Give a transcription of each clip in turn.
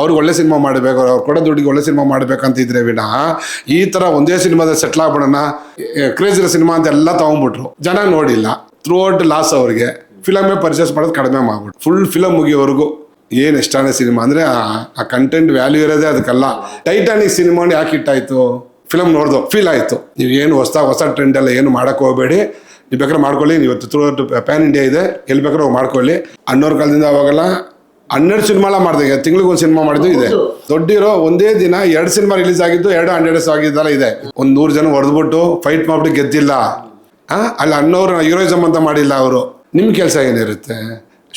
ಅವ್ರಿಗೆ ಒಳ್ಳೆ ಸಿನಿಮಾ ಮಾಡಬೇಕು, ಅವ್ರು ಕೊಡೋ ದುಡ್ಡಿಗೆ ಒಳ್ಳೆ ಸಿನಿಮಾ ಮಾಡ್ಬೇಕಂತ ಇದ್ರೆ ವಿನಃ, ಈ ಥರ ಒಂದೇ ಸಿನಿಮಾದ ಸೆಟ್ಲ್ ಆಗ್ಬಿಡೋಣ. ಕ್ರೇಜ್ ಇರೋ ಸಿನಿಮಾ ಅಂತ ಎಲ್ಲ ತಗೊಂಡ್ಬಿಟ್ರು. ಜನ ನೋಡಿಲ್ಲ. ಥ್ರೂ ಔಟ್ ಲಾಸ್ ಅವ್ರಿಗೆ ಫಿಲಮೇ ಪರ್ಚೇಸ್ ಮಾಡೋದು ಕಡಿಮೆ ಮಾಡ್ಬಿಟ್ಟು ಫುಲ್ ಫಿಲಮ್ ಮುಗಿಯೋವರೆಗೂ ಏನು ಎಷ್ಟಾನೆ ಸಿನಿಮಾ ಅಂದರೆ, ಆ ಕಂಟೆಂಟ್ ವ್ಯಾಲ್ಯೂ ಇರೋದೇ ಅದಕ್ಕಲ್ಲ. ಟೈಟಾನಿಕ್ ಸಿನಿಮಾ ಯಾಕೆ ಹಿಟ್ಟಾಯಿತು ಫಿಲಮ್ ನೋಡ್ದು ಫೀಲ್ ಆಯಿತು. ನೀವು ಏನು ಹೊಸ ಹೊಸ ಟ್ರೆಂಡ್ ಎಲ್ಲ ಏನು ಮಾಡೋಕೆ ಹೋಗಬೇಡಿ. ನೀವು ಬೇಕಾದ್ರೆ ಮಾಡ್ಕೊಳ್ಳಿ. ನೀವು ಪ್ಯಾನ್ ಇಂಡಿಯಾ ಇದೆ. ಎಲ್ಲಿ ಬೇಕಾದ್ರೆ ಮಾಡ್ಕೊಳ್ಳಿ. ಅಣ್ಣವ್ರ ಕಾಲದಿಂದ ಅವಾಗೆಲ್ಲ ಹನ್ನೆರಡು ಸಿನಿಮಾ ಮಾಡಿದೆ ತಿಂಗಳಿಗೆ ಒಂದು ಸಿನಿಮಾ ಮಾಡಿದ್ದು ಇದೆ. ದೊಡ್ಡಿರೋ ಒಂದೇ ದಿನ ಎರಡು ಸಿನಿಮಾ ರಿಲೀಸ್ ಆಗಿದ್ದು ಎರಡು ಹಂಡ್ರೆಡ್ ಆಗಿದ್ದಲ್ಲ ಇದೆ. ಒಂದು ನೂರು ಜನ ಹೊಡೆದ್ಬಿಟ್ಟು ಫೈಟ್ ಮಾಡ್ಬಿಟ್ಟು ಗೆದ್ದಿಲ್ಲ. ಅಲ್ಲಿ ಅನ್ನೋರು ಹೀರೋಯಿಸಮ್ ಅಂತ ಮಾಡಿಲ್ಲ ಅವರು. ನಿಮ್ಮ ಕೆಲಸ ಏನಿರುತ್ತೆ?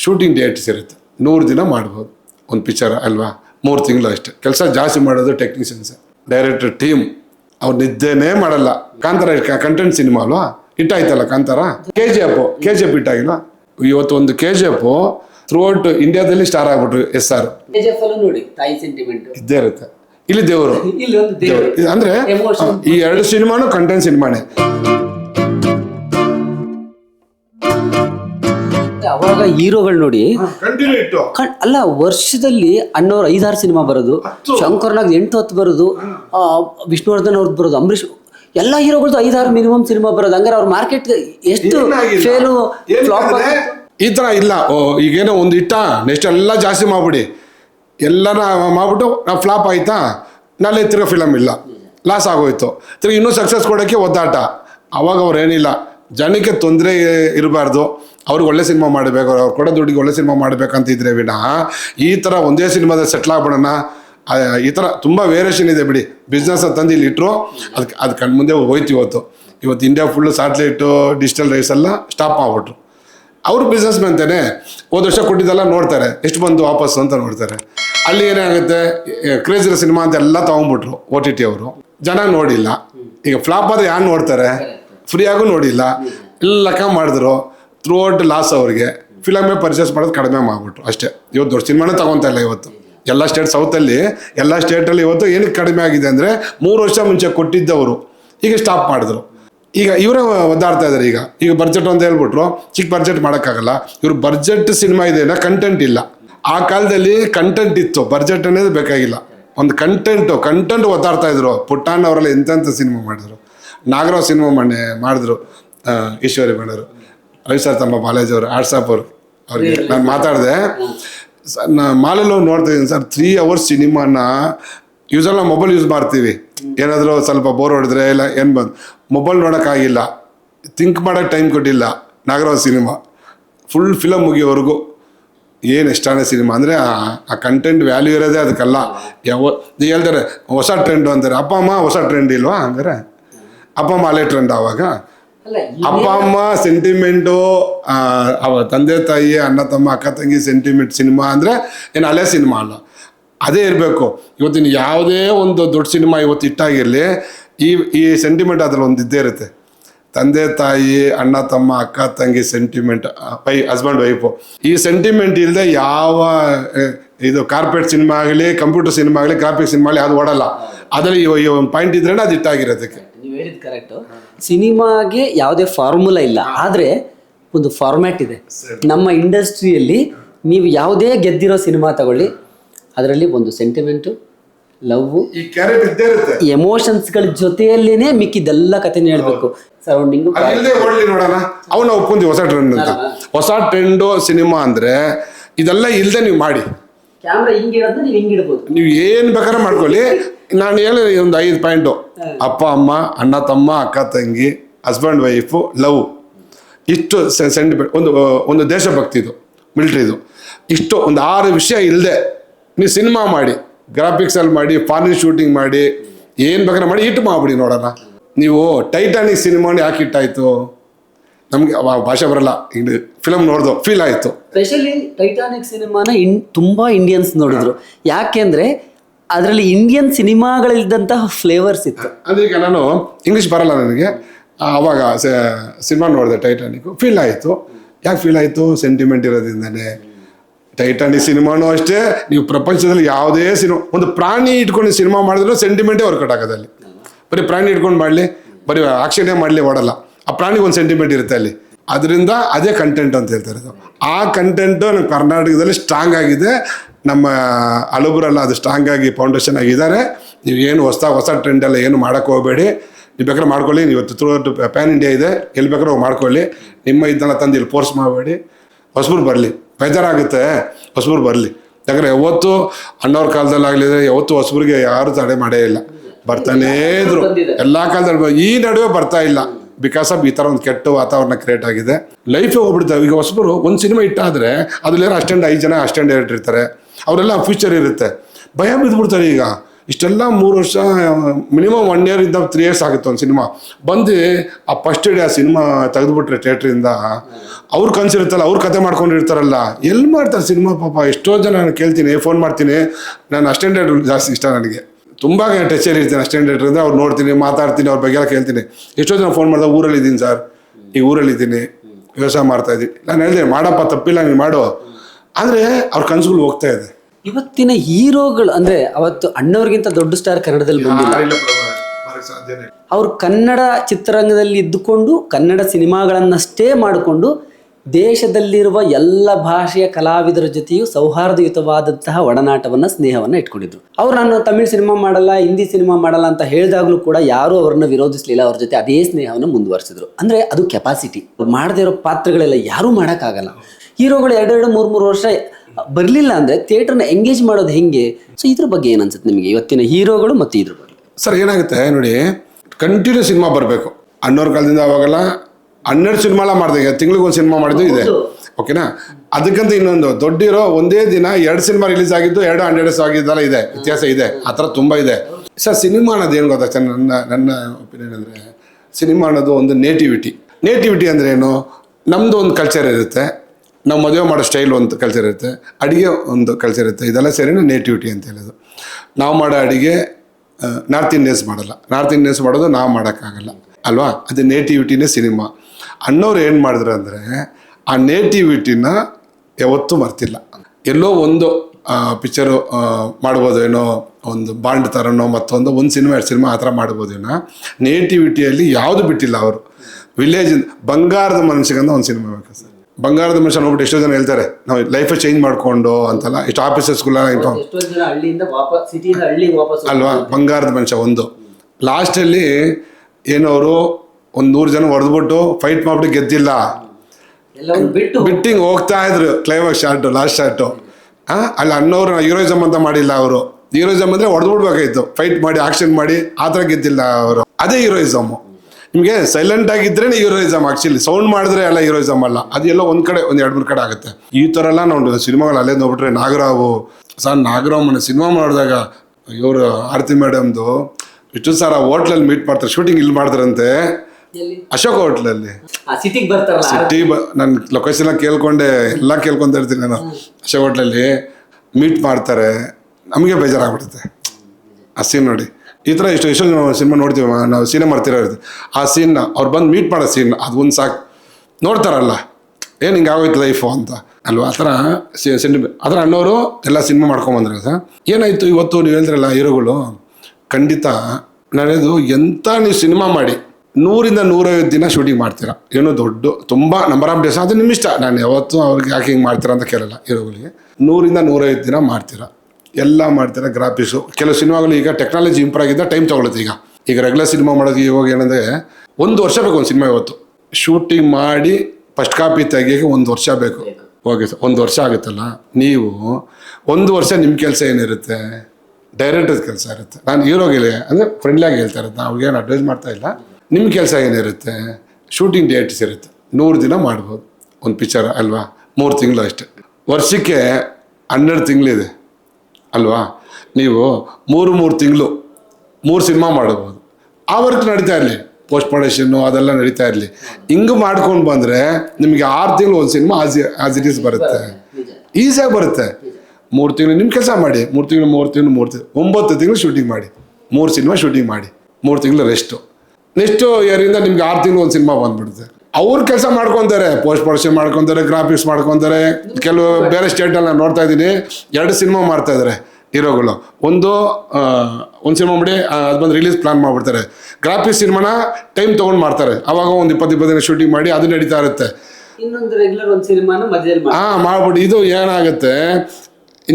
ಶೂಟಿಂಗ್ ಡೇಟ್ಸ್ ಇರುತ್ತೆ. ನೂರು ದಿನ ಮಾಡ್ಬೋದು. ಒಂದು ಪಿಕ್ಚರ್ ಅಲ್ವಾ? ಮೂರು ತಿಂಗಳು ಅಷ್ಟೇ. ಕೆಲಸ ಜಾಸ್ತಿ ಮಾಡೋದು ಟೆಕ್ನಿಷಿಯನ್ಸ್ ಡೈರೆಕ್ಟರ್ ಟೀಮ್ ಅವ್ರು ನಿದ್ದೆನೇ ಮಾಡಲ್ಲ. ಕಾಂತಾರ ಕಂಟೆಂಟ್ ಸಿನಿಮಾ ಅಲ್ವಾ? ಹಿಟ್ಟಾಯ್ತಲ್ಲ Kantara? K G F K G F ಹಿಟ್ಟಾಗಿಲ್ಲ ಇವತ್ತು ಒಂದು K G F throughout ಇಂಡಿಯಾದಲ್ಲಿ ಸ್ಟಾರ್ ಆಗ್ಬಿಟ್ರು ಎಸ್ ಆರ್. ನೋಡಿ ತಾಯಿ ಸೆಂಟಿಮೆಂಟ್ ಇದ್ದೇ ಇರುತ್ತೆ. ಇಲ್ಲಿ ದೇವರು. ಇಲ್ಲಿ ಒಂದು ದೇವರು. ಅಂದ್ರೆ ಈ ಎರಡು ಸಿನಿಮಾನು ಕಂಟೆಂಟ್ ಸಿನಿಮಾನೇ. ಅವಾಗ ಹೀರೋಗಳು ನೋಡಿ ಅಲ್ಲ ವರ್ಷದಲ್ಲಿ ಅಣ್ಣವ್ರ ಐದಾರು ಸಿನಿಮಾ ಬರೋದು. ಶಂಕರ್ನಾಗ್ ಎಂಟು ಹತ್ತು ಬರೋದು. ಆ, ವಿಷ್ಣುವರ್ಧನ್ ಅವ್ರದ್ದು ಬರೋದು. ಅಂಬರೀಷ್ ಎಲ್ಲ ಹೀರೋಗಳದ್ದು ಐದಾರು ಮಿನಿಮಮ್ ಸಿನಿಮಾ ಬರೋದು. ಹಂಗಾರೆ ಅವ್ರ ಮಾರ್ಕೆಟ್ ಎಷ್ಟು ಫೇಲು ಫ್ಲಾಪ್ ಈ ಥರ ಇಲ್ಲ. ಓ, ಈಗೇನೋ ಒಂದು ಇಟ್ಟ ನೆಕ್ಸ್ಟ್ ಎಲ್ಲ ಜಾಸ್ತಿ ಮಾಡ್ಬಿಡಿ. ಎಲ್ಲನ ಮಾಡ್ಬಿಟ್ಟು ನಾವು ಫ್ಲಾಪ್ ಆಯ್ತಾ? ನಾಳೆ ತಿರ್ಗೋ ಫಿಲಮ್ ಇಲ್ಲ. ಲಾಸ್ ಆಗೋಯ್ತು. ತಿರ್ಗಿ ಇನ್ನೂ ಸಕ್ಸಸ್ ಕೊಡೋಕ್ಕೆ ಒದ್ದಾಟ. ಅವಾಗ ಅವ್ರು ಏನಿಲ್ಲ. ಜನಕ್ಕೆ ತೊಂದರೆ ಇರಬಾರ್ದು. ಅವ್ರಿಗೆ ಒಳ್ಳೆ ಸಿನಿಮಾ ಮಾಡಬೇಕು. ಅವ್ರು ಕೊಡೋ ದುಡ್ಡಿಗೆ ಒಳ್ಳೆ ಸಿನಿಮಾ ಮಾಡಬೇಕಂತಿದ್ರೆ ಇದ್ರೆ ಈ ಥರ ಒಂದೇ ಸಿನಿಮಾದಲ್ಲಿ ಸೆಟ್ಲ್ ಆಗ್ಬಿಡೋಣ. ಈ ಥರ ತುಂಬ ವೇರಿಯೇಷನ್ ಇದೆ ಬಿಡಿ. ಬಿಸ್ನೆಸ್ ತಂದು ಇಲ್ಲಿ ಇಟ್ಟರು ಅದಕ್ಕೆ ಅದು ಕಣ್ಮುಂದೆ ಹೋಯ್ತು ಇವತ್ತು. ಇವತ್ತು India full satellite digital rights ಎಲ್ಲ ಸ್ಟಾಪ್ ಮಾಡ್ಬಿಟ್ರು ಅವರು ಬಿಸ್ನೆಸ್ ಮ್ಯಾನ್ ಹೋದ ವರ್ಷ ಕೊಟ್ಟಿದ್ದೆಲ್ಲ ನೋಡ್ತಾರೆ, ಎಷ್ಟು ಬಂತು ವಾಪಸ್ ಅಂತ ನೋಡ್ತಾರೆ. ಅಲ್ಲಿ ಏನಾಗುತ್ತೆ ಕ್ರೇಜಿರೋ ಸಿನಿಮಾ ಅಂತ ಎಲ್ಲ ತಗೊಂಡ್ಬಿಟ್ರು ಓ ಟಿ ಟಿ ಅವರು. ಜನ ನೋಡಿಲ್ಲ. ಈಗ ಫ್ಲಾಪ್ ಆದ್ರೆ ಯಾರು ನೋಡ್ತಾರೆ? ಫ್ರೀಯಾಗೂ ನೋಡಿಲ್ಲ. ಎಲ್ಲ ಲೆಕ್ಕ ಮಾಡಿದ್ರು. ಥ್ರೂ ಔಟ್ ಲಾಸ್ ಅವ್ರಿಗೆ ಫಿಲಮೇ ಪರ್ಚೇಸ್ ಮಾಡೋದು ಕಡಿಮೆ ಮಾಡ್ಬಿಟ್ರು ಅಷ್ಟೇ. ಇವತ್ತು ದೊಡ್ಡ ಸಿನಿಮಾನೇ ತಗೊಂತ ಇಲ್ಲ ಇವತ್ತು. ಎಲ್ಲ ಸ್ಟೇಟ್ ಸೌತಲ್ಲಿ ಎಲ್ಲ ಸ್ಟೇಟಲ್ಲಿ ಇವತ್ತು ಏನಕ್ಕೆ ಕಡಿಮೆ ಆಗಿದೆ ಅಂದರೆ ಮೂರು ವರ್ಷ ಮುಂಚೆ ಕೊಟ್ಟಿದ್ದವರು. ಈಗ ಸ್ಟಾಪ್ ಮಾಡಿದ್ರು. ಈಗ ಇವರೇ ಒದ್ದಾಡ್ತಾ ಇದ್ದಾರೆ ಈಗ. ಈಗ ಬಜೆಟ್ ಅಂತ ಹೇಳ್ಬಿಟ್ರು, ಚಿಕ್ಕ ಬಡ್ಜೆಟ್ ಮಾಡೋಕ್ಕಾಗಲ್ಲ. ಇವ್ರು ಬಜೆಟ್ ಸಿನಿಮಾ ಇದೆ ಕಂಟೆಂಟ್ ಇಲ್ಲ. ಆ ಕಾಲದಲ್ಲಿ ಕಂಟೆಂಟ್ ಇತ್ತು ಬಜೆಟ್ ಅನ್ನೋದು ಬೇಕಾಗಿಲ್ಲ. ಒಂದು ಕಂಟೆಂಟು ಕಂಟೆಂಟ್ ಒದ್ದಾಡ್ತಾ ಇದ್ರು. ಪುಟ್ಟಾಣ್ಣ ಅವರೆಲ್ಲ ಎಂತೆಂಥ ಸಿನಿಮಾ ಮಾಡಿದ್ರು? ನಾಗರಾವ್ ಸಿನಿಮಾ ಮನೆ ಮಾಡಿದ್ರು ಈಶ್ವರಿ ಮಾಡೋರು ರವಿ ಸರ್ ತಮ್ಮ ಬಾಲಾಜಿ ಅವರು ಆರ್ಟ್ಸಾಪ್ ಅವರು. ಅವ್ರಿಗೆ ನಾನು ಮಾತಾಡಿದೆ. ಸರ್ ನಾ ಮಾಲಲ್ಲಿ ನೋಡ್ತಾ ಇದ್ದೀನಿ ಸರ್. ತ್ರೀ ಅವರ್ಸ್ ಸಿನಿಮಾನ ಯೂಸಲ್ಲ ಮೊಬೈಲ್ ಯೂಸ್ ಮಾಡ್ತೀವಿ. ಏನಾದರೂ ಸ್ವಲ್ಪ ಬೋರ್ ಹೊಡೆದ್ರೆ ಇಲ್ಲ ಏನು ಬಂದು ಮೊಬೈಲ್ ನೋಡೋಕ್ಕಾಗಿಲ್ಲ ಥಿಂಕ್ ಮಾಡೋಕ್ಕೆ ಟೈಮ್ ಕೊಟ್ಟಿಲ್ಲ. ನಾಗರಾವ್ ಸಿನಿಮಾ. ಫುಲ್ ಫಿಲಮ್ ಮುಗಿಯೋವರೆಗೂ ಏನು ಎಷ್ಟಾನೆ ಸಿನಿಮಾ ಅಂದರೆ ಆ ಕಂಟೆಂಟ್ ವ್ಯಾಲ್ಯೂ ಇರೋದೇ ಅದಕ್ಕಲ್ಲ. ಯಾವ ನೀವು ಹೇಳ್ತಾರೆ ಹೊಸ ಟ್ರೆಂಡು ಅಂತಾರೆ. ಅಪ್ಪ ಅಮ್ಮ ಹೊಸ ಟ್ರೆಂಡ್ ಇಲ್ವಾ ಅಂದರೆ ಅಪ್ಪ ಅಮ್ಮ ಅಲ್ಲೇ ಟ್ರೆಂಡ್ ಆವಾಗ? ಅಪ್ಪ ಅಮ್ಮ ಸೆಂಟಿಮೆಂಟು ಅವ ತಂದೆ ತಾಯಿ ಅಣ್ಣ ತಮ್ಮ ಅಕ್ಕ ತಂಗಿ ಸೆಂಟಿಮೆಂಟ್ ಸಿನಿಮಾ ಅಂದರೆ ಏನು ಹಳೆ ಸಿನಿಮಾ ಅಲ್ಲ. ಅದೇ ಇರಬೇಕು. ಇವತ್ತಿನ ಯಾವುದೇ ಒಂದು ದೊಡ್ಡ ಸಿನಿಮಾ ಇವತ್ತು ಇಟ್ಟಾಗಿರಲಿ ಈ ಈ ಸೆಂಟಿಮೆಂಟ್ ಅದ್ರಲ್ಲಿ ಒಂದು ಇದ್ದೇ ಇರುತ್ತೆ. ತಂದೆ ತಾಯಿ ಅಣ್ಣ ತಮ್ಮ ಅಕ್ಕ ತಂಗಿ ಸೆಂಟಿಮೆಂಟ್ ಪೈ ಹಸ್ಬೆಂಡ್ ವೈಫು ಈ ಸೆಂಟಿಮೆಂಟ್ ಇಲ್ಲದೆ ಯಾವ ಇದು ಕಾರ್ಪೊರೇಟ್ ಸಿನಿಮಾ ಆಗಲಿ ಕಂಪ್ಯೂಟರ್ ಸಿನಿಮಾ ಆಗಲಿ ಗ್ರಾಫಿಕ್ ಸಿನಿಮಾ ಆಗಲಿ ಅದು ಓಡಲ್ಲ. ಅದರಲ್ಲಿ ಈ ಒಂದು ಪಾಯಿಂಟ್ ಇದ್ರೆ ಅದು ಇಟ್ಟಾಗಿರೋದಕ್ಕೆ ನೀವು ಹೇಳಿದ ಕರೆಕ್ಟ್ ಸಿನಿಮಾಗೆ ಯಾವುದೇ ಫಾರ್ಮುಲಾ ಇಲ್ಲ. ಆದರೆ ಒಂದು ಫಾರ್ಮ್ಯಾಟ್ ಇದೆ. ನಮ್ಮ ಇಂಡಸ್ಟ್ರಿಯಲ್ಲಿ ನೀವು ಯಾವುದೇ ಗೆದ್ದಿರೋ ಸಿನಿಮಾ ತಗೊಳ್ಳಿ. ಅದರಲ್ಲಿ ಒಂದು ಸೆಂಟಿಮೆಂಟು ಲವ್ ಈ ಕ್ಯಾರೆಟ್ ಇದ್ದೇ ಇರುತ್ತೆ. ಎಮೋಷನ್ಸ್ಗಳ ಜೊತೆಯಲ್ಲೇನೆ ಮಿಕ್ಕಿದೆಲ್ಲ ಕಥೆನ ಹೇಳ್ಬೇಕು. ಸರೌಂಡಿಂಗ್ ಅದಿಲ್ಲದೆ ಓಡ್ಲಿ ನೋಡೋಣ. ಅವನ್ನ ಒಪ್ಪಂದಿ ಹೊಸ ಟ್ರೆಂಡ್ ಅಂತ. ಹೊಸ ಟ್ರೆಂಡು ಸಿನಿಮಾ ಅಂದ್ರೆ ಇದೆಲ್ಲ ಇಲ್ಲದೆ ನೀವು ಮಾಡಿ. ಕ್ಯಾಮ್ರಾ ಹಿಂಗಿಡೋದನ್ನ ನೀವು ಹಿಂಗಿಡ್ಬೋದು ನೀವು ಏನು ಬೇಕಾದ್ರೆ ಮಾಡ್ಕೊಳ್ಳಿ. ನಾನು ಹೇಳಿ ಒಂದು ಐದು ಪಾಯಿಂಟು ಅಪ್ಪ ಅಮ್ಮ ಅಣ್ಣ ತಮ್ಮ ಅಕ್ಕ ತಂಗಿ ಹಸ್ಬೆಂಡ್ ವೈಫು ಲವ್ ಇಷ್ಟು ಸೆಂಟಿಮೆಂಟ್ ಒಂದು ಒಂದು ದೇಶಭಕ್ತಿ ಇದು ಮಿಲ್ಟ್ರಿದು ಇಷ್ಟು ಒಂದು ಆರು ವಿಷಯ ಇಲ್ಲದೆ ನೀವು ಸಿನಿಮಾ ಮಾಡಿ ಗ್ರಾಫಿಕ್ಸಲ್ಲಿ ಮಾಡಿ ಫಾರಿನ್ ಶೂಟಿಂಗ್ ಮಾಡಿ ಏನು ಬೇಕಾದ್ರೆ ಮಾಡಿ ಹಿಟ್ ಮಾಡ್ಬಿಡಿ ನೋಡೋಣ. ನೀವು ಟೈಟಾನಿಕ್ ಸಿನಿಮಾನ ಯಾಕೆ ಹಿಟ್ಟಾಯಿತು ನಮಗೆ ಭಾಷೆ ಬರಲ್ಲ ಈಗ ಫಿಲಮ್ ನೋಡ್ದು ಫೀಲ್ ಆಯ್ತು. ಸ್ಪೆಷಲಿ ಟೈಟಾನಿಕ್ ಸಿನಿಮಾನ ಇನ್ ತುಂಬಾ ಇಂಡಿಯನ್ಸ್ ನೋಡಿದ್ರು. ಯಾಕೆಂದ್ರೆ ಅದರಲ್ಲಿ ಇಂಡಿಯನ್ ಸಿನಿಮಾಗಳಿದ್ದಂತಹ ಫ್ಲೇವರ್ಸ್ ಇತ್ತು. ಅಂದ್ರೆ ಈಗ ನಾನು ಇಂಗ್ಲೀಷ್ ಬರಲ್ಲ ನನಗೆ. ಆವಾಗ ಅವಾಗ ಸಿನಿಮಾ ನೋಡಿದೆ ಟೈಟಾನಿಕ್ ಫೀಲ್ ಆಯಿತು. ಯಾಕೆ ಫೀಲ್ ಆಯಿತು? ಸೆಂಟಿಮೆಂಟ್ ಇರೋದ್ರಿಂದನೇ. ಟೈಟಾನಿಕ್ ಸಿನಿಮಾನು ಅಷ್ಟೇ, ನೀವು ಪ್ರಪಂಚದಲ್ಲಿ ಯಾವುದೇ ಸಿನಿಮಾ, ಒಂದು ಪ್ರಾಣಿ ಇಟ್ಕೊಂಡು ಸಿನಿಮಾ ಮಾಡಿದ್ರು ಸೆಂಟಿಮೆಂಟೇ ವರ್ಕೌಟ್ ಆಗೋದಲ್ಲಿ ಬರೀ ಪ್ರಾಣಿ ಇಟ್ಕೊಂಡು ಮಾಡಲಿ, ಬರೀ ಆಕ್ಷನೇ ಮಾಡಲಿ ಓಡಲ್ಲ. ಆ ಪ್ರಾಣಿಗೆ ಒಂದು ಸೆಂಟಿಮೆಂಟ್ ಇರುತ್ತೆ ಅಲ್ಲಿ. ಅದರಿಂದ ಅದೇ ಕಂಟೆಂಟ್ ಅಂತ ಹೇಳ್ತಾರೆ ಆ ಕಂಟೆಂಟು ನಮ್ಮ ಕರ್ನಾಟಕದಲ್ಲಿ ಸ್ಟ್ರಾಂಗ್ ಆಗಿದೆ. ನಮ್ಮ ಹಲಬರೆಲ್ಲ ಅದು ಸ್ಟ್ರಾಂಗ್ ಆಗಿ ಫೌಂಡೇಶನ್ ಆಗಿದ್ದಾರೆ. ನೀವು ಏನು ಹೊಸ ಹೊಸ ಟ್ರೆಂಡ್ ಎಲ್ಲ ಏನು ಮಾಡೋಕ್ಕೆ ಹೋಗಬೇಡಿ. ನೀವು ಬೇಕಾದ್ರೆ ಮಾಡ್ಕೊಳ್ಳಿ. ನೀವು ಥ್ರೂ ಪ್ಯಾನ್ ಇಂಡಿಯಾ ಇದೆ. ಎಲ್ಲಿ ಬೇಕಾದ್ರೆ ಮಾಡ್ಕೊಳ್ಳಿ. ನಿಮ್ಮ ಇದನ್ನೆಲ್ಲ ತಂದು ಇಲ್ಲಿ ಫೋರ್ಸ್ ಮಾಡಬೇಡಿ. ಹೊಸಬ್ರು ಬರಲಿ. ಬೇಜಾರಾಗುತ್ತೆ. ಹೊಸಬ್ರು ಬರಲಿ. ಯಾಕಂದರೆ ಯಾವತ್ತು ಅಣ್ಣವ್ರ ಕಾಲದಲ್ಲಾಗಲಿ ಯಾವತ್ತು ಹೊಸಬ್ರಿಗೆ ಯಾರು ತಡೆ ಮಾಡೇ ಇಲ್ಲ. ಬರ್ತಾನೇ ಇದ್ರು. ಎಲ್ಲ ಕಾಲದಲ್ಲಿ ಈ ನಡುವೆ ಬರ್ತಾ ಇಲ್ಲ. ಬಿಕಾಸ್ ಆಫ್ ಈ ಥರ ಒಂದು ಕೆಟ್ಟ ವಾತಾವರಣ ಕ್ರಿಯೇಟ್ ಆಗಿದೆ. ಲೈಫ್ ಹೋಗ್ಬಿಡ್ತಾವೆ ಈಗ ಹೊಸಬರು ಒಂದು ಸಿನಿಮಾ ಇಟ್ಟಾದರೆ ಅದರಲ್ಲಿ ಅಷ್ಟೆಂಡ್ ಐದು ಜನ ಅಷ್ಟೆಂಡ್ ಇರ್ತಾರೆ. ಅವರೆಲ್ಲ ಫ್ಯೂಚರ್ ಇರುತ್ತೆ. ಭಯ ಬಿದ್ದುಬಿಡ್ತಾರೆ ಈಗ. ಇಷ್ಟೆಲ್ಲ ಮೂರು ವರ್ಷ, ಮಿನಿಮಮ್ ಒನ್ ಇಯರ್ ಇದ್ದ ತ್ರೀ ಇಯರ್ಸ್ ಆಗುತ್ತೆ ಒಂದು ಸಿನಿಮಾ. ಬಂದು ಆ ಫಸ್ಟ್ ಡೇ ಆ ಸಿನಿಮಾ ತೆಗೆದುಬಿಟ್ರೆ ಥಿಯೇಟ್ರಿಂದ ಅವ್ರ ಕನ್ಸಿರುತ್ತಲ್ಲ ಅವ್ರು ಕತೆ ಮಾಡ್ಕೊಂಡಿರ್ತಾರಲ್ಲ ಎಲ್ಲಿ ಮಾಡ್ತಾರೆ ಸಿನಿಮಾ ಪಾಪ? ಎಷ್ಟೋ ಜನ ನಾನು ಕೇಳ್ತೀನಿ ಫೋನ್ ಮಾಡ್ತೀನಿ, ನಾನು ಅಷ್ಟೆಂಡ್ ಜಾಸ್ತಿ ಇಷ್ಟ ನನಗೆ. ತುಂಬ ಟಚಲ್ಲಿ ಇರ್ತೀನಿ ಅಷ್ಟೆಂಡ್ ಅಂದರೆ ಅವ್ರು ನೋಡ್ತೀನಿ, ಮಾತಾಡ್ತೀನಿ, ಅವ್ರ ಬಗ್ಗೆ ಕೇಳ್ತೀನಿ. ಎಷ್ಟೋ ಜನ ಫೋನ್ ಮಾಡಿದಾಗ ಊರಲ್ಲಿ ಇದ್ದೀನಿ ಸರ್ ಈಗ ಊರಲ್ಲಿ ಇದ್ದೀನಿ, ವ್ಯವಸಾಯ ಮಾಡ್ತಾ ಇದ್ದೀನಿ. ನಾನು ಹೇಳಿದೆ, ಮಾಡಪ್ಪ, ತಪ್ಪಿಲ್ಲ, ನೀನು ಮಾಡು. ಆದರೆ ಅವ್ರ ಕನಸುಗಳು ಹೋಗ್ತಾ ಇದೆ. ಇವತ್ತಿನ ಹೀರೋಗಳು ಅಂದ್ರೆ ಅವತ್ತು ಅಣ್ಣವ್ರಿಗಿಂತ ದೊಡ್ಡ ಸ್ಟಾರ್ ಕನ್ನಡದಲ್ಲಿ ಬಂದಿಲ್ಲ. ಅವರು ಕನ್ನಡ ಚಿತ್ರರಂಗದಲ್ಲಿ ಇದ್ದುಕೊಂಡು ಕನ್ನಡ ಸಿನಿಮಾಗಳನ್ನಷ್ಟೇ ಮಾಡಿಕೊಂಡು ದೇಶದಲ್ಲಿರುವ ಎಲ್ಲ ಭಾಷೆಯ ಕಲಾವಿದರ ಜೊತೆಯೂ ಸೌಹಾರ್ದಯುತವಾದಂತಹ ಒಡನಾಟವನ್ನು ಸ್ನೇಹವನ್ನು ಇಟ್ಕೊಂಡಿದ್ರು. ಅವ್ರು ನಾನು ತಮಿಳ್ ಸಿನಿಮಾ ಮಾಡಲ್ಲ ಹಿಂದಿ ಸಿನಿಮಾ ಮಾಡಲ್ಲ ಅಂತ ಹೇಳಿದಾಗಲೂ ಕೂಡ ಯಾರೂ ಅವರನ್ನು ವಿರೋಧಿಸಲಿಲ್ಲ. ಅವ್ರ ಜೊತೆ ಅದೇ ಸ್ನೇಹವನ್ನು ಮುಂದುವರಿಸಿದ್ರು. ಅಂದರೆ ಅದು ಕೆಪಾಸಿಟಿ ಮಾಡದೇ ಇರೋ ಪಾತ್ರಗಳೆಲ್ಲ ಯಾರೂ ಮಾಡೋಕ್ಕಾಗಲ್ಲ. ಹೀರೋಗಳು ಎರಡೆರಡು ಮೂರು ಮೂರು ವರ್ಷ ಬರಲಿಲ್ಲ ಅಂದ್ರೆ ಥಿಯೇಟರ್ನ ಎಂಗೇಜ್ ಮಾಡೋದು ಹೆಂಗೆ? ಸೊ ಇದ್ರ ಬಗ್ಗೆ ಏನ್ ಅನ್ಸುತ್ತೆ ನಿಮಗೆ? ಇವತ್ತಿನ ಹೀರೋಗಳು ಮತ್ತು ಇದ್ರ ಬಗ್ಗೆ. ಸರ್ ಏನಾಗುತ್ತೆ ನೋಡಿ ಕಂಟಿನ್ಯೂ ಸಿನಿಮಾ ಬರಬೇಕು. ಅಣ್ಣವ್ರ ಕಾಲದಿಂದ ಅವಾಗೆಲ್ಲ ಹನ್ನೆರಡು ಸಿನಿಮಾ ಮಾಡ್ದೆ. ಮಾಡಿದೆ ತಿಂಗಳಿಗೆ ಒಂದು ಸಿನಿಮಾ ಮಾಡಿದ್ದು ಇದೆ. ಓಕೆನಾ ಅದಕ್ಕಂತ ಇನ್ನೊಂದು ದೊಡ್ಡಿರೋ ಒಂದೇ ದಿನ ಎರಡು ಸಿನಿಮಾ ರಿಲೀಸ್ ಆಗಿದ್ದು ಎರಡು ಹಂಡ್ರೆಡ್ಸ್ ಆಗಿದ್ದೆಲ್ಲ ಇದೆ. ಇತಿಹಾಸ ಇದೆ. ಆ ಥರ ತುಂಬ ಇದೆ. ಸರ್ ಸಿನಿಮಾ ಅನ್ನೋದು ಏನು ಗೊತ್ತಾ ಸರ್? ನನ್ನ ನನ್ನ ಒಪಿನಿಯನ್ ಅಂದರೆ ಸಿನಿಮಾ ಅನ್ನೋದು ಒಂದು ನೇಟಿವಿಟಿ ನೇಟಿವಿಟಿ ಅಂದರೆ ಏನು? ನಮ್ಮದು ಒಂದು ಕಲ್ಚರ್ ಇರುತ್ತೆ. ನಾವು ಮದುವೆ ಮಾಡೋ ಸ್ಟೈಲ್ ಒಂದು ಕಲ್ಚರ್ ಇರುತ್ತೆ, ಅಡುಗೆ ಒಂದು ಕಲ್ಚರ್ ಇರುತ್ತೆ, ಇದೆಲ್ಲ ಸೇರಿನೇ ನೇಟಿವಿಟಿ ಅಂತ ಹೇಳೋದು. ನಾವು ಮಾಡೋ ಅಡುಗೆ ನಾರ್ತ್ ಇಂಡಿಯನ್ಸ್ ಮಾಡಲ್ಲ. ನಾರ್ತ್ ಇಂಡಿಯನ್ಸ್ ಮಾಡೋದು ನಾವು ಮಾಡೋಕ್ಕಾಗಲ್ಲ. ಅಲ್ವಾ? ಅದು ನೇಟಿವಿಟಿನೇ ಸಿನಿಮಾ ಅಣ್ಣವ್ರು ಏನು ಮಾಡಿದ್ರು ಅಂದರೆ, ಆ ನೇಟಿವಿಟಿನ ಯಾವತ್ತೂ ಮರ್ತಿಲ್ಲ. ಎಲ್ಲೋ ಒಂದು ಪಿಕ್ಚರು ಮಾಡ್ಬೋದೇನೋ, ಒಂದು ಬಾಂಡ್ ಥರನೋ ಮತ್ತೊಂದು ಒಂದು ಸಿನಿಮಾ ಎರಡು ಸಿನಿಮಾ ಆ ಥರ ಮಾಡ್ಬೋದೇನೋ ನೇಟಿವಿಟಿಯಲ್ಲಿ ಯಾವುದು ಬಿಟ್ಟಿಲ್ಲ ಅವರು. ವಿಲೇಜ್ ಬಂಗಾರದ ಮನುಷ್ಯಗಂತ ಒಂದು ಸಿನಿಮಾ ಬೇಕು ಸರ್. ಬಂಗಾರದ ಮನುಷ್ಯ ನೋಡ್ಬಿಟ್ಟು ಎಷ್ಟೋ ಜನ ಹೇಳ್ತಾರೆ ನಾವು ಲೈಫ್ ಚೇಂಜ್ ಮಾಡ್ಕೊಂಡು ಅಂತಲ್ಲ ಇಷ್ಟು ಆಫೀಸಸ್ಗಳ ಅಲ್ವಾ? ಬಂಗಾರದ ಮನುಷ್ಯ ಒಂದು. ಲಾಸ್ಟಲ್ಲಿ ಏನವರು ಒಂದು ನೂರು ಜನ ಹೊಡೆದ್ಬಿಟ್ಟು ಫೈಟ್ ಮಾಡ್ಬಿಟ್ಟು ಗೆದ್ದಿಲ್ಲ. ಬಿಟ್ಟಿಂಗ್ ಹೋಗ್ತಾ ಇದ್ರು ಕ್ಲೈಮ್ಯಾಕ್ಸ್ ಶಾರ್ಟು ಲಾಸ್ಟ್ ಶಾರ್ಟು ಅಲ್ಲಿ ಅಣ್ಣವ್ರು ಹೀರೋಯಿಸಮ್ ಅಂತ ಮಾಡಿಲ್ಲ ಅವರು. ಹೀರೋಯಿಸಮ್ ಅಂದ್ರೆ ಹೊಡೆದ್ಬಿಡ್ಬೇಕಾಯ್ತು. ಫೈಟ್ ಮಾಡಿ ಆಕ್ಷನ್ ಮಾಡಿ ಆ ಥರ ಗೆದ್ದಿಲ್ಲ ಅವರು. ಅದೇ ಹೀರೋಯಿಸಮ್ಮು ನಿಮಗೆ ಸೈಲೆಂಟ್ ಆಗಿದ್ರೆ ಹೀರೋಯಿಸಮ್ ಆಕ್ಚುಲಿ ಸೌಂಡ್ ಮಾಡಿದ್ರೆ ಎಲ್ಲ ಹೀರೋಯಿಸಮ್ ಅಲ್ಲ. ಅದು ಎಲ್ಲೋ ಒಂದು ಕಡೆ ಒಂದ್ ಎರಡು ಮೂರು ಕಡೆ ಆಗುತ್ತೆ. ಈ ಥರ ಎಲ್ಲ ನಾವು ಸಿನಿಮಾಗಳು ಅಲ್ಲೇ ನೋಡ್ಬಿಟ್ರೆ ನಾಗರಾವು ಸರ್ ನಾಗರಾವ್ ಮನೆ ಸಿನಿಮಾ ಮಾಡಿದಾಗ ಇವರು ಆರತಿ ಮೇಡಮ್ದು ವಿಷ್ಣು ಸರ್ ಆ ಹೋಟ್ಲಲ್ಲಿ ಮೀಟ್ ಮಾಡ್ತಾರೆ ಶೂಟಿಂಗ್ ಇಲ್ಲಿ ಮಾಡಿದ್ರಂತೆ ಅಶೋಕ್ ಹೋಟ್ಲಲ್ಲಿ. ಸಿಟಿ ಬ ನಾನು ಲೊಕೇಶನ್ ಕೇಳ್ಕೊಂಡೆ ಎಲ್ಲ ಕೇಳ್ಕೊಂತ ಇರ್ತೀನಿ ನಾನು ಅಶೋಕ್ ಹೋಟ್ಲಲ್ಲಿ. ಮೀಟ್ ಮಾಡ್ತಾರೆ. ನಮಗೆ ಬೇಜಾರಾಗ್ಬಿಡುತ್ತೆ. ಆ ಸೀನ್ ನೋಡಿ. ಈ ಥರ ಎಷ್ಟು ಎಷ್ಟೋ ಸಿನಿಮಾ ನೋಡ್ತೀವಿ, ನಾವು ಸಿನಿಮಾ ಮಾಡ್ತಿರೋ ಆ ಸೀನ್ನ ಅವ್ರು ಬಂದು ಮೀಟ್ ಮಾಡೋ ಸೀನ್, ಅದು ಒಂದು ಸಾಕು. ನೋಡ್ತಾರಲ್ಲ, ಏನು ಹಿಂಗೆ ಆಗೋಯ್ತು ಲೈಫು ಅಂತ. ಅಲ್ವಾ? ಆ ಥರ ಸಿನಿಮಾ ಅದರ ಅಣ್ಣವರು ಎಲ್ಲ ಸಿನಿಮಾ ಮಾಡ್ಕೊಂಬಂದ್ರೆ ಸರ್. ಏನಾಯಿತು ಇವತ್ತು ನೀವು ಹೇಳಿದ್ರಲ್ಲ ಹೀರೋಗಳು? ಖಂಡಿತ ನಾನೇದು ಎಂಥ ನೀವು ಸಿನಿಮಾ ಮಾಡಿ, ನೂರಿಂದ ನೂರೈವತ್ತು ದಿನ ಶೂಟಿಂಗ್ ಮಾಡ್ತೀರಾ? ಏನೋ ದೊಡ್ಡ, ತುಂಬ ನಂಬರ್ ಆಫ್ ಡೇಸ್ ಅದು ನಿಮ್ಮ ಇಷ್ಟ ನಾನು ಯಾವತ್ತೂ ಅವ್ರಿಗೆ ಯಾಕೆ ಹಿಂಗೆ ಮಾಡ್ತೀರಾ ಅಂತ ಕೇಳಲ್ಲ ಹೀರೋಗಳಿಗೆ. ನೂರಿಂದ ನೂರೈವತ್ತು ದಿನ ಮಾಡ್ತೀರಾ? ಎಲ್ಲ ಮಾಡ್ತಾರೆ ಗ್ರಾಫಿಕ್ಸು. ಕೆಲವು ಸಿನಿಮಾಗಳು ಈಗ ಟೆಕ್ನಾಲಜಿ ಇಂಪ್ರೂವ್ ಆಗಿದ್ದ ಟೈಮ್ ತೊಗೊಳುತ್ತೆ ಈಗ. ಈಗ ರೆಗ್ಯುಲರ್ ಸಿನಿಮಾ ಮಾಡೋದು ಇವಾಗ ಏನಂದರೆ ಒಂದು ವರ್ಷ ಬೇಕು ಒಂದು ಸಿನಿಮಾ ಇವತ್ತು. ಶೂಟಿಂಗ್ ಮಾಡಿ ಫಸ್ಟ್ ಕಾಪಿ ತೆಗಿಯೋಕೆ ಒಂದು ವರ್ಷ ಬೇಕು. ಓಕೆ ಸರ್ ಒಂದು ವರ್ಷ ಆಗುತ್ತಲ್ಲ? ನೀವು ಒಂದು ವರ್ಷ ನಿಮ್ಮ ಕೆಲಸ ಏನಿರುತ್ತೆ? ಡೈರೆಕ್ಟರ್ ಕೆಲಸ ಇರುತ್ತೆ. ನಾನು ಹೀರೋಗಿಲ್ಲ ಅಂದರೆ ಫ್ರೆಂಡ್ಲಿಯಾಗಿ ಹೇಳ್ತಾ ಇರುತ್ತೆ ನಾವು ಏನು ಅಡ್ವೈಸ್ ಮಾಡ್ತಾ ಇಲ್ಲ. ನಿಮ್ಮ ಕೆಲಸ ಏನಿರುತ್ತೆ? ಶೂಟಿಂಗ್ ಡೇಟ್ಸ್ ಇರುತ್ತೆ. ನೂರು ದಿನ ಮಾಡ್ಬೋದು. ಒಂದು ಪಿಕ್ಚರ್ ಅಲ್ವಾ? ಮೂರು ತಿಂಗಳು ಅಷ್ಟೆ. ವರ್ಷಕ್ಕೆ ಹನ್ನೆರಡು ತಿಂಗಳಿದೆ. ಅಲ್ವಾ? ನೀವು ಮೂರು ಮೂರು ತಿಂಗಳು ಮೂರು ಸಿನಿಮಾ ಮಾಡ್ಬೋದು ಆ ವರ್ಕ್ ನಡೀತಾ ಇರಲಿ. ಪೋಸ್ಟ್ ಪ್ರೊಡಕ್ಷನ್ನು ಅದೆಲ್ಲ ನಡೀತಾ ಇರಲಿ. ಹಿಂಗೆ ಮಾಡ್ಕೊಂಡು ಬಂದರೆ ನಿಮಗೆ ಆರು ತಿಂಗಳು ಒಂದು cinema as as it is ಬರುತ್ತೆ. ಈಸಿಯಾಗಿ ಬರುತ್ತೆ. ಮೂರು ತಿಂಗಳು ನಿಮ್ಮ ಕೆಲಸ ಮಾಡಿ. ಮೂರು ತಿಂಗಳು ಮೂರು ತಿಂಗಳು ಮೂರು ತಿಂಗಳು ಒಂಬತ್ತು ತಿಂಗಳು ಶೂಟಿಂಗ್ ಮಾಡಿ. ಮೂರು ಸಿನಿಮಾ ಶೂಟಿಂಗ್ ಮಾಡಿ. ಮೂರು ತಿಂಗಳು ರೆಸ್ಟು ನೆಕ್ಸ್ಟು ಇಯರಿಂದ ನಿಮ್ಗೆ ಆರು ತಿಂಗಳು ಒಂದು ಸಿನಿಮಾ ಬಂದ್ಬಿಡುತ್ತೆ. ಅವ್ರ ಕೆಲಸ ಮಾಡ್ಕೊತಾರೆ ಪೋಸ್ಟ್ ಪ್ರೊಡಕ್ಷನ್ ಮಾಡ್ಕೊತಾರೆ ಗ್ರಾಫಿಕ್ಸ್ ಮಾಡ್ಕೊತಾರೆ. ಕೆಲವು ಬೇರೆ ಸ್ಟೇಟಲ್ಲಿ ನಾನು ನೋಡ್ತಾ ಇದ್ದೀನಿ ಎರಡು ಸಿನಿಮಾ ಮಾಡ್ತಾ ಇದಾರೆ ಹೀರೋಗಳು. ಒಂದು ಒಂದು ಸಿನಿಮಾ ಮಾಡಿ ಅದು ಬಂದು ರಿಲೀಸ್ ಪ್ಲಾನ್ ಮಾಡ್ಬಿಡ್ತಾರೆ. ಗ್ರಾಫಿಕ್ಸ್ ಸಿನಿಮಾನ ಟೈಮ್ ತೊಗೊಂಡು ಮಾಡ್ತಾರೆ. ಅವಾಗ ಒಂದು ಇಪ್ಪತ್ತು ಇಪ್ಪತ್ತು ದಿನ ಶೂಟಿಂಗ್ ಮಾಡಿ ಅದು ನಡೀತಾ ಇರುತ್ತೆ. ಹಾಂ ಮಾಡ್ಬಿಟ್ಟು ಇದು ಏನಾಗುತ್ತೆ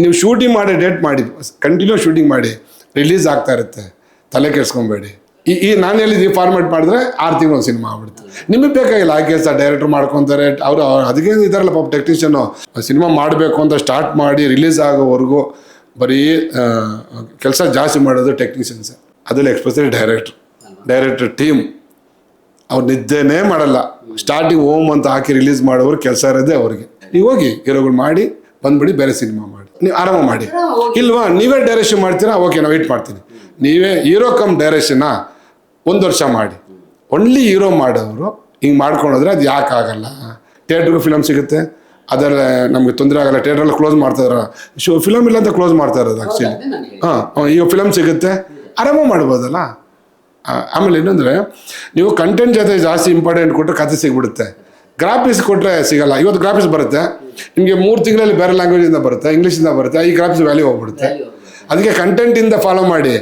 ನೀವು ಶೂಟಿಂಗ್ ಮಾಡಿ ಡೇಟ್ ಮಾಡಿ ಕಂಟಿನ್ಯೂ ಶೂಟಿಂಗ್ ಮಾಡಿ ರಿಲೀಸ್ ಆಗ್ತಾ ಇರುತ್ತೆ. ತಲೆ ಕೆಡ್ಸ್ಕೊಬೇಡಿ. ಈ ಈ ನಾನು ಹೇಳಿದ್ದು ಈ ಫಾರ್ಮೆಟ್ ಮಾಡಿದ್ರೆ ಆರು ತಿಂಗಳು ಒಂದು ಸಿನಿಮಾ ಆಗ್ಬಿಡ್ತು. ನಿಮಗೆ ಬೇಕಾಗಿಲ್ಲ ಆ ಕೆಲಸ ಡೈರೆಕ್ಟರ್ ಮಾಡ್ಕೊತಾರೆ ಅವರು ಅದಕ್ಕೆ ಇದಾರಲ್ಲ ಪಾಪ ಟೆಕ್ನಿಷಿಯನು ಸಿನಿಮಾ ಮಾಡಬೇಕು ಅಂತ ಸ್ಟಾರ್ಟ್ ಮಾಡಿ ರಿಲೀಸ್ ಆಗೋವರೆಗೂ ಬರೀ ಕೆಲಸ ಜಾಸ್ತಿ ಮಾಡೋದು ಟೆಕ್ನಿಷಿಯನ್ಸ್ ಅದರಲ್ಲಿ ಎಕ್ಸ್ಪೆಷಲಿ ಡೈರೆಕ್ಟ್ರ್ ಡೈರೆಕ್ಟರ್ ಟೀಮ್ ಅವ್ರು ನಿದ್ದೆನೇ ಮಾಡಲ್ಲ. ಸ್ಟಾರ್ಟಿಂಗ್ ಓಮ್ ಅಂತ ಹಾಕಿ ರಿಲೀಸ್ ಮಾಡೋರು ಕೆಲಸ ಇರೋದೇ ಅವ್ರಿಗೆ. ನೀವು ಹೋಗಿ ಹೀರೋಗಳು ಮಾಡಿ ಬಂದ್ಬಿಡಿ ಬೇರೆ ಸಿನಿಮಾ ಮಾಡಿ. ನೀವು ಆರಾಮ ಮಾಡಿ. ಇಲ್ವಾ? ನೀವೇ ಡೈರೆಕ್ಷನ್ ಮಾಡ್ತೀರಾ? ಓಕೆ ನಾವು ವೆಯ್ಟ್ ಮಾಡ್ತೀನಿ. ನೀವೇ ಹೀರೋ ಕಮ್ ಡೈರೆಕ್ಷನ್ನ ಒಂದು ವರ್ಷ ಮಾಡಿ. ಒನ್ಲಿ ಹೀರೋ ಮಾಡೋರು ಹಿಂಗೆ ಮಾಡ್ಕೊಂಡೋದ್ರೆ ಅದು ಯಾಕೆ ಆಗಲ್ಲ? ಥಿಯೇಟ್ರಿಗೂ ಫಿಲಮ್ ಸಿಗುತ್ತೆ. ಅದರ ನಮಗೆ ತೊಂದರೆ ಆಗಲ್ಲ. ಥಿಯೇಟ್ರಲ್ಲಿ ಕ್ಲೋಸ್ ಮಾಡ್ತಾರ ಶೋ ಫಿಲಮ್ ಇಲ್ಲ ಅಂತ ಕ್ಲೋಸ್ ಮಾಡ್ತಾ ಇರೋದು ಆ್ಯಕ್ಚುಲಿ ಹಾಂ ಈಗ ಫಿಲಮ್ ಸಿಗುತ್ತೆ. ಆರಾಮ ಮಾಡ್ಬೋದಲ್ಲ? ಆಮೇಲೆ ಇನ್ನೊಂದ್ರೆ ನೀವು ಕಂಟೆಂಟ್ ಜೊತೆ ಜಾಸ್ತಿ ಇಂಪಾರ್ಟೆಂಟ್ ಕೊಟ್ಟರೆ ಕತೆ ಸಿಗ್ಬಿಡುತ್ತೆ. ಗ್ರಾಫಿಕ್ಸ್ ಕೊಟ್ಟರೆ ಸಿಗಲ್ಲ. ಇವತ್ತು ಗ್ರಾಫಿಕ್ಸ್ ಬರುತ್ತೆ. ನಿಮಗೆ ಮೂರು ತಿಂಗಳಲ್ಲಿ ಬೇರೆ ಲ್ಯಾಂಗ್ವೇಜಿಂದ ಬರುತ್ತೆ ಇಂಗ್ಲೀಷಿಂದ ಬರುತ್ತೆ ಈ ಗ್ರಾಫಿಕ್ಸ್ ವ್ಯಾಲ್ಯೂ ಹೋಗ್ಬಿಡುತ್ತೆ. ಅದಕ್ಕೆ ಕಂಟೆಂಟಿಂದ ಫಾಲೋ ಮಾಡಿ.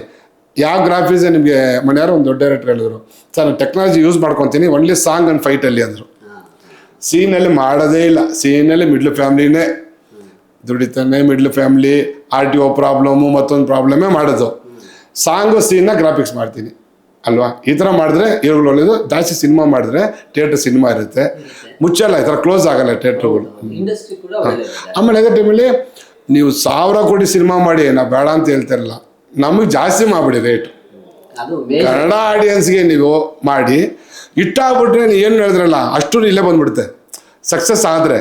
ಯಾವ ಗ್ರಾಫಿಕ್ಸ್ ನಿಮಗೆ ಮನೆಯವರು ಒಂದು ದೊಡ್ಡ ಡೈರೆಕ್ಟರ್ ಹೇಳಿದ್ರು ಸರ್ ನಾನು ಟೆಕ್ನಾಲಜಿ ಯೂಸ್ ಮಾಡ್ಕೊತೀನಿ ಒನ್ಲಿ ಸಾಂಗ್ ಆ್ಯಂಡ್ ಫೈಟಲ್ಲಿ ಅಂದರು. ಸೀನಲ್ಲಿ ಮಾಡೋದೇ ಇಲ್ಲ. ಸೀನಲ್ಲಿ ಮಿಡ್ಲ್ ಫ್ಯಾಮ್ಲಿನೇ ದುಡಿತಾನೆ middle family R T O problem ಮತ್ತೊಂದು ಪ್ರಾಬ್ಲಮೇ ಮಾಡೋದು. ಸಾಂಗು ಸೀನ್ನ ಗ್ರಾಫಿಕ್ಸ್ ಮಾಡ್ತೀನಿ. ಅಲ್ವಾ? ಈ ಥರ ಮಾಡಿದ್ರೆ ಇವುಗಳು ಒಳ್ಳೆಯದು ಜಾಸ್ತಿ ಸಿನಿಮಾ ಮಾಡಿದ್ರೆ ಥಿಯೇಟ್ರ್ ಸಿನಿಮಾ ಇರುತ್ತೆ. ಮುಚ್ಚಲ್ಲ ಈ ಥರ ಕ್ಲೋಸ್ ಆಗಲ್ಲ ಥಿಯೇಟ್ರುಗಳು. ಆಮೇಲೆ ಅದೇ ಟೈಮಲ್ಲಿ ನೀವು ಸಾವಿರ ಕೋಟಿ ಸಿನಿಮಾ ಮಾಡಿ ನಾ ಬೇಡ ಅಂತ ಹೇಳ್ತಾರಲ್ಲ ನಮಗೆ ಜಾಸ್ತಿ ಮಾಡಿಬಿಡಿ ರೇಟ್ ಕನ್ನಡ ಆಡಿಯನ್ಸ್ಗೆ ನೀವು ಮಾಡಿ ಇಟ್ಟಾಗ್ಬಿಟ್ರೆ ನೀವು ಏನು ಹೇಳಿದ್ರಲ್ಲ ಅಷ್ಟು ಇಲ್ಲೇ ಬಂದ್ಬಿಡುತ್ತೆ. ಸಕ್ಸಸ್ ಆದರೆ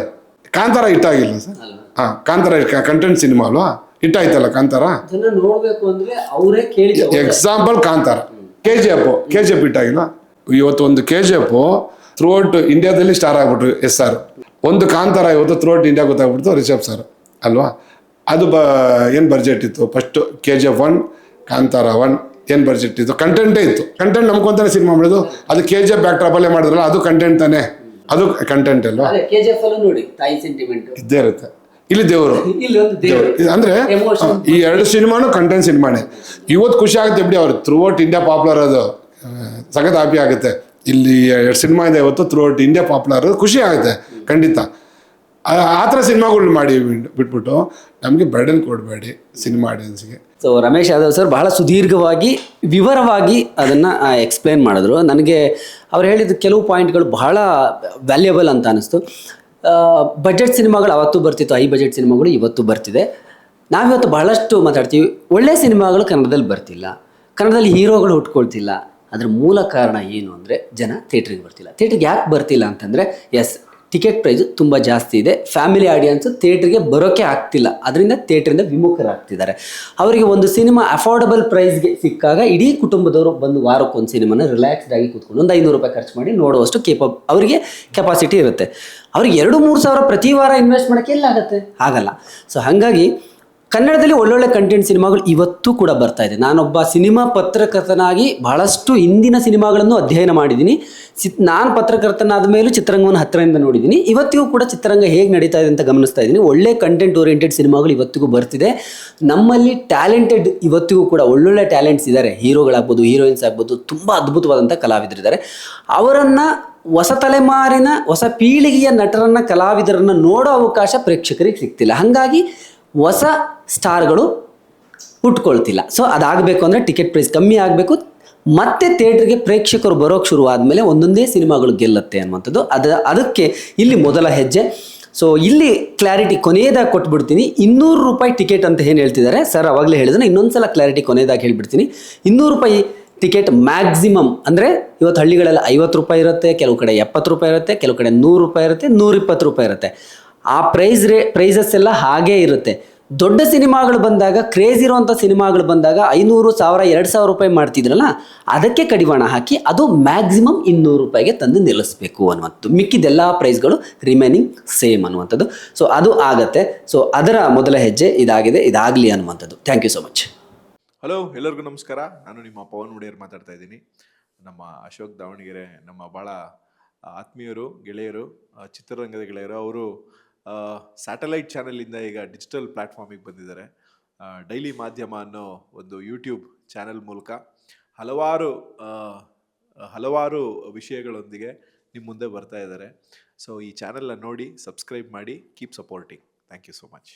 ಕಾಂತಾರ ಇಟ್ಟಾಗಿಲ್ಲ ಸರ್. ಹಾಂ ಕಾಂತಾರ ಕಂಟೆಂಟ್ ಸಿನಿಮಾ ಅಲ್ವಾ? ಇಟ್ಟಾಯ್ತಲ್ಲ Kantara? Example Kantara. K G F K G F ಇಟ್ಟಾಗಿಲ್ಲ? ಇವತ್ತು ಒಂದು K G F throughout ಇಂಡಿಯಾದಲ್ಲಿ ಸ್ಟಾರ್ ಆಗ್ಬಿಟ್ರು ಎಸ್ ಸರ್. ಒಂದು ಕಾಂತಾರ ಇವತ್ತು ಥ್ರೂ ಔಟ್ ಇಂಡಿಯಾ ಗೊತ್ತಾಗ್ಬಿಡ್ತು ರಿಷಬ್ ಸರ್. ಅಲ್ವಾ? ಅದು ಬ ಏನು ಬಜೆಟ್ ಇತ್ತು? First K G F one Kantara one ಏನು ಬಜೆಟ್ ಇತ್ತು? ಕಂಟೆಂಟೇ ಇತ್ತು. ಕಂಟೆಂಟ್ ನಂಬ್ಕೊಂತಾನೆ ಸಿನಿಮಾ ಮಾಡೋದು. ಅದು ಕೆ ಜಿ ಎಫ್ ಬ್ಯಾಕ್ ಡ್ರಾಪಲ್ಲೇ ಮಾಡಿದ್ರಲ್ಲ ಅದು ಕಂಟೆಂಟ್ ತಾನೇ? ಅದು ಕಂಟೆಂಟ್ ಅಲ್ವಾ? ಅದೇ ಕೆ ಜಿ ಎಫ್ ಅಲ್ಲೂ ನೋಡಿ ತಾಯಿ ಸೆಂಟಿಮೆಂಟ್ ಇದ್ದೇ ಇರುತ್ತೆ. ಇಲ್ಲಿ ದೇವರು. ಅಂದ್ರೆ ಈ ಎರಡು ಸಿನಿಮಾನು ಕಂಟೆಂಟ್ ಸಿನಿಮಾನೇ. ಇವತ್ತು ಖುಷಿ ಆಗುತ್ತೆ ಬಿಡಿ ಅವ್ರು. ಥ್ರೂ ಔಟ್ ಇಂಡಿಯಾ ಪಾಪ್ಯುಲರ್ ಅದು ಸಖತ್ ಹ್ಯಾಪಿ ಆಗುತ್ತೆ. ಇಲ್ಲಿ ಎರಡು ಸಿನಿಮಾ ಇದೆ ಇವತ್ತು ಥ್ರೂ ಔಟ್ ಇಂಡಿಯಾ ಪಾಪ್ಯುಲರ್ ಖುಷಿ ಆಗುತ್ತೆ. ಖಂಡಿತ. ಆ- ಥರ ಸಿನಿಮಾಗಳು ಮಾಡಿ ಬಿಟ್ಬಿಟ್ಟು ನಮಗೆ ಬರ್ಡನ್ ಕೊಡಬೇಡಿ ಸಿನಿಮಾ ಆಡಿಯನ್ಸ್ಗೆ ಸೊ ರಮೇಶ್ ಯಾದವ್ ಸರ್ ಬಹಳ ಸುದೀರ್ಘವಾಗಿ, ವಿವರವಾಗಿ ಅದನ್ನು ಎಕ್ಸ್ಪ್ಲೇನ್ ಮಾಡಿದ್ರು. ನನಗೆ ಅವ್ರು ಹೇಳಿದ ಕೆಲವು ಪಾಯಿಂಟ್ಗಳು ಬಹಳ ವ್ಯಾಲ್ಯೂಬಲ್ ಅಂತ ಅನ್ನಿಸ್ತು ಬಜೆಟ್ ಸಿನಿಮಾಗಳು ಅವತ್ತು ಬರ್ತಿತ್ತು ಹೈ ಬಜೆಟ್ ಸಿನಿಮಾಗಳು ಇವತ್ತು ಬರ್ತಿದೆ. ನಾವಿವತ್ತು ಬಹಳಷ್ಟು ಮಾತಾಡ್ತೀವಿ. ಒಳ್ಳೆಯ ಸಿನಿಮಾಗಳು ಕನ್ನಡದಲ್ಲಿ ಬರ್ತಿಲ್ಲ. ಕನ್ನಡದಲ್ಲಿ ಹೀರೋಗಳು ಹುಟ್ಕೊಳ್ತಿಲ್ಲ ಅದರ ಮೂಲ ಕಾರಣ ಏನು ಅಂದರೆ ಜನ ಥಿಯೇಟ್ರಿಗೆ ಬರ್ತಿಲ್ಲ. ಥಿಯೇಟ್ರಿಗೆ ಯಾಕೆ ಬರ್ತಿಲ್ಲ ಅಂತಂದರೆ ಎಸ್ ಟಿಕೆಟ್ ಪ್ರೈಸ್ ತುಂಬ ಜಾಸ್ತಿ ಇದೆ. ಫ್ಯಾಮಿಲಿ ಆಡಿಯನ್ಸು ಥಿಯೇಟ್ರಿಗೆ ಬರೋಕ್ಕೆ ಆಗ್ತಿಲ್ಲ. ಅದರಿಂದ ಥಿಯೇಟ್ರಿಂದ ವಿಮುಖರಾಗ್ತಿದ್ದಾರೆ. ಅವರಿಗೆ ಒಂದು ಸಿನಿಮಾ ಅಫೋರ್ಡಬಲ್ ಪ್ರೈಸ್ಗೆ ಸಿಕ್ಕಾಗ ಇಡೀ ಕುಟುಂಬದವರು ಬಂದು ವಾರಕ್ಕೊಂದು ಸಿನಿಮಾನ ರಿಲ್ಯಾಕ್ಸ್ಡ್ ಆಗಿ ಕೂತ್ಕೊಂಡು ಒಂದು ಐನೂರು ರೂಪಾಯಿ ಖರ್ಚು ಮಾಡಿ ನೋಡುವಷ್ಟು ಕೇಪ ಅವರಿಗೆ ಕೆಪಾಸಿಟಿ ಇರುತ್ತೆ. ಅವ್ರಿಗೆ ಎರಡು ಮೂರು ಸಾವಿರ ಪ್ರತಿ ವಾರ ಇನ್ವೆಸ್ಟ್ ಮಾಡೋಕ್ಕೆ ಎಲ್ಲ ಆಗುತ್ತೆ ಆಗಲ್ಲ. ಸೊ ಹಾಗಾಗಿ ಕನ್ನಡದಲ್ಲಿ ಒಳ್ಳೊಳ್ಳೆ ಕಂಟೆಂಟ್ ಸಿನಿಮಾಗಳು ಇವತ್ತು ಕೂಡ ಬರ್ತಾ ಇದೆ. ನಾನೊಬ್ಬ ಸಿನಿಮಾ ಪತ್ರಕರ್ತನಾಗಿ ಬಹಳಷ್ಟು ಹಿಂದಿನ ಸಿನಿಮಾಗಳನ್ನು ಅಧ್ಯಯನ ಮಾಡಿದ್ದೀನಿ. ಸಿ ನಾನು ಪತ್ರಕರ್ತನಾದ ಮೇಲೂ ಚಿತ್ರರಂಗವನ್ನು ಹತ್ತಿರದಿಂದ ನೋಡಿದ್ದೀನಿ. ಇವತ್ತಿಗೂ ಕೂಡ ಚಿತ್ರರಂಗ ಹೇಗೆ ನಡೀತಾ ಇದೆ ಅಂತ ಗಮನಿಸ್ತಾ ಇದ್ದೀನಿ. ಒಳ್ಳೆ ಕಂಟೆಂಟ್ ಓರಿಯೆಂಟೆಡ್ ಸಿನಿಮಾಗಳು ಇವತ್ತಿಗೂ ಬರ್ತಿದೆ. ನಮ್ಮಲ್ಲಿ ಟ್ಯಾಲೆಂಟೆಡ್ ಇವತ್ತಿಗೂ ಕೂಡ ಒಳ್ಳೊಳ್ಳೆ ಟ್ಯಾಲೆಂಟ್ಸ್ ಇದ್ದಾರೆ ಹೀರೋಗಳಾಗ್ಬೋದು ಹೀರೋಯಿನ್ಸ್ ಆಗ್ಬೋದು, ತುಂಬ ಅದ್ಭುತವಾದಂಥ ಕಲಾವಿದರಿದ್ದಾರೆ. ಅವರನ್ನು ಹೊಸ ತಲೆಮಾರಿನ, ಹೊಸ ಪೀಳಿಗೆಯ ನಟರನ್ನ, ಕಲಾವಿದರನ್ನ ನೋಡೋ ಅವಕಾಶ ಪ್ರೇಕ್ಷಕರಿಗೆ ಸಿಗ್ತಿಲ್ಲ. ಹಾಗಾಗಿ ಹೊಸ ಸ್ಟಾರ್ಗಳು ಹುಟ್ಕೊಳ್ತಿಲ್ಲ ಸೊ ಅದಾಗಬೇಕು ಅಂದರೆ ಟಿಕೆಟ್ ಪ್ರೈಸ್ ಕಮ್ಮಿ ಆಗಬೇಕು. ಮತ್ತೆ ಥಿಯೇಟ್ರಿಗೆ ಪ್ರೇಕ್ಷಕರು ಬರೋಕ್ಕೆ ಶುರು ಮೇಲೆ ಒಂದೊಂದೇ ಸಿನಿಮಾಗಳು ಗೆಲ್ಲುತ್ತೆ ಅನ್ನುವಂಥದ್ದು. ಅದು, ಅದಕ್ಕೆ ಇಲ್ಲಿ ಮೊದಲ ಹೆಜ್ಜೆ. ಸೊ ಇಲ್ಲಿ ಕ್ಲಾರಿಟಿ ಕೊನೆಯದಾಗಿ ಕೊಟ್ಬಿಡ್ತೀನಿ. ಇನ್ನೂರು ರೂಪಾಯಿ ಟಿಕೆಟ್ ಅಂತ ಏನು ಹೇಳ್ತಿದ್ದಾರೆ? ಸರ್, ಅವಾಗಲೇ ಹೇಳಿದ್ರೆ ಇನ್ನೊಂದು ಸಲ ಕ್ಲಾರಿಟಿ ಕೊನೆಯದಾಗಿ ಹೇಳ್ಬಿಡ್ತೀನಿ. ಇನ್ನೂರು ರೂಪಾಯಿ ಟಿಕೆಟ್ ಮ್ಯಾಕ್ಸಿಮಮ್ ಅಂದರೆ ಇವತ್ತು ಹಳ್ಳಿಗಳಲ್ಲಿ ಐವತ್ತು ರೂಪಾಯಿ ಇರುತ್ತೆ, ಕೆಲವು ಕಡೆ ಎಪ್ಪತ್ತು ರೂಪಾಯಿ ಇರುತ್ತೆ, ಕೆಲವು ಕಡೆ ನೂರು ರೂಪಾಯಿ ಇರುತ್ತೆ, ನೂರಿಪ್ಪತ್ತು ರೂಪಾಯಿ ಇರುತ್ತೆ. ಆ ಪ್ರೈಸ್ ರೇ ಪ್ರೈಸಸ್ ಎಲ್ಲ ಹಾಗೇ ಇರುತ್ತೆ. ದೊಡ್ಡ ಸಿನಿಮಾಗಳು ಬಂದಾಗ ಕ್ರೇಜ್ ಇರೋವಂಥ ಸಿನಿಮಾಗಳು ಬಂದಾಗ ಐನೂರು ಸಾವಿರ, ಎರಡು ಸಾವಿರ ರೂಪಾಯಿ ಮಾಡ್ತಿದ್ರಲ್ಲ, ಅದಕ್ಕೆ ಕಡಿವಾಣ ಹಾಕಿ ಅದು ಮ್ಯಾಕ್ಸಿಮಮ್ ಇನ್ನೂರು ರೂಪಾಯಿಗೆ ತಂದು ನಿಲ್ಲಿಸಬೇಕು ಅನ್ನುವಂಥದ್ದು. ಮಿಕ್ಕಿದೆಲ್ಲ ಪ್ರೈಸ್ಗಳು ರಿಮೈನಿಂಗ್ ಸೇಮ್ ಅನ್ನುವಂಥದ್ದು. ಸೊ ಅದು ಆಗತ್ತೆ. ಸೊ ಅದರ ಮೊದಲ ಹೆಜ್ಜೆ ಇದಾಗಿದೆ, ಇದಾಗಲಿ ಅನ್ನುವಂಥದ್ದು. Thank you so much hello ಎಲ್ಲರಿಗೂ ನಮಸ್ಕಾರ. ನಾನು ನಿಮ್ಮ ಪವನ್ ಉಡಿಯರ್ ಮಾತಾಡ್ತಾ ಇದ್ದೀನಿ. ನಮ್ಮ ಅಶೋಕ್ ದಾವಣಗೆರೆ, ನಮ್ಮ ಭಾಳ ಆತ್ಮೀಯರು, ಗೆಳೆಯರು ಚಿತ್ರರಂಗದ ಗೆಳೆಯರು, ಅವರು ಸ್ಯಾಟಲೈಟ್ ಚಾನಲಿಂದ ಈಗ ಡಿಜಿಟಲ್ ಪ್ಲ್ಯಾಟ್ಫಾರ್ಮಿಗೆ ಬಂದಿದ್ದಾರೆ. ಡೈಲಿ ಮಾಧ್ಯಮ ಅನ್ನೋ ಒಂದು ಯೂಟ್ಯೂಬ್ ಚಾನೆಲ್ ಮೂಲಕ ಹಲವಾರು ಹಲವಾರು ವಿಷಯಗಳೊಂದಿಗೆ ನಿಮ್ಮ ಮುಂದೆ ಬರ್ತಾ ಇದ್ದಾರೆ. ಸೊ ಈ ಚಾನೆಲ್ನ ನೋಡಿ ಸಬ್ಸ್ಕ್ರೈಬ್ ಮಾಡಿ keep supporting thank you so much